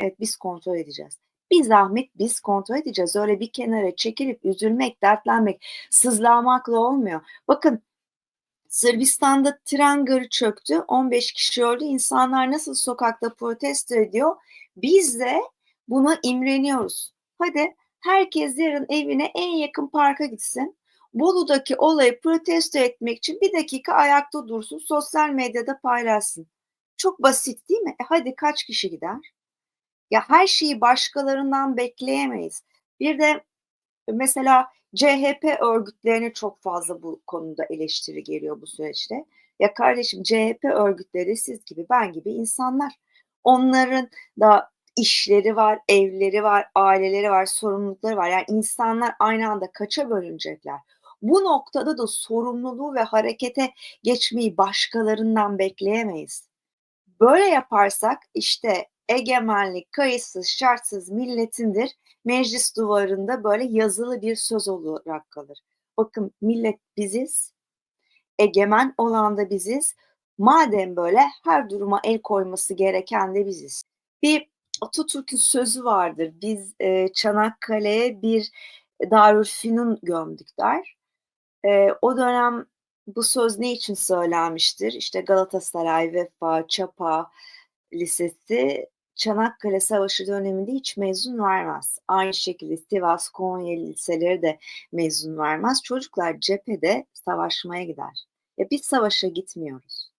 Evet biz kontrol edeceğiz. Bir zahmet biz kontrol edeceğiz. Öyle bir kenara çekilip üzülmek, dertlenmek, sızlamakla olmuyor. Bakın Sırbistan'da tren garı çöktü. 15 kişi öldü. İnsanlar nasıl sokakta protesto ediyor? Biz de buna imreniyoruz. Hadi herkes yarın evine en yakın parka gitsin. Bolu'daki olayı protesto etmek için bir dakika ayakta dursun, sosyal medyada paylaşsın. Çok basit değil mi? E hadi kaç kişi gider? Ya her şeyi başkalarından bekleyemeyiz. Bir de mesela CHP örgütlerine çok fazla bu konuda eleştiri geliyor bu süreçte. Ya kardeşim CHP örgütleri siz gibi ben gibi insanlar. Onların da işleri var, evleri var, aileleri var, sorumlulukları var. Yani insanlar aynı anda kaça bölünecekler? Bu noktada da sorumluluğu ve harekete geçmeyi başkalarından bekleyemeyiz. Böyle yaparsak işte egemenlik kayıtsız şartsız milletindir meclis duvarında böyle yazılı bir söz olarak kalır. Bakın millet biziz, egemen olan da biziz. Madem böyle her duruma el koyması gereken de biziz. Bir Atatürk'ün sözü vardır. Biz e, Çanakkale'ye bir Darülfünun gömdük der. E, o dönem bu söz ne için söylenmiştir? İşte Galatasaray, Vefa, Çapa Lisesi Çanakkale Savaşı döneminde hiç mezun vermez. Aynı şekilde Sivas, Konya liseleri de mezun vermez. Çocuklar cephede savaşmaya gider. Ya biz savaşa gitmiyoruz.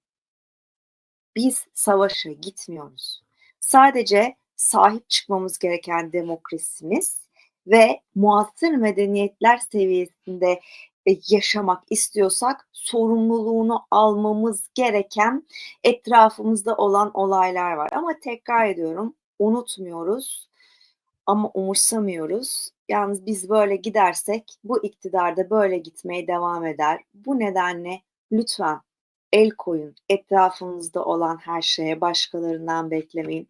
Biz savaşa gitmiyoruz. Sadece sahip çıkmamız gereken demokrasimiz ve muasır medeniyetler seviyesinde yaşamak istiyorsak sorumluluğunu almamız gereken etrafımızda olan olaylar var. Ama tekrar ediyorum unutmuyoruz ama umursamıyoruz. Yalnız biz böyle gidersek bu iktidarda böyle gitmeye devam eder. Bu nedenle lütfen el koyun. Etrafınızda olan her şeye başkalarından beklemeyin.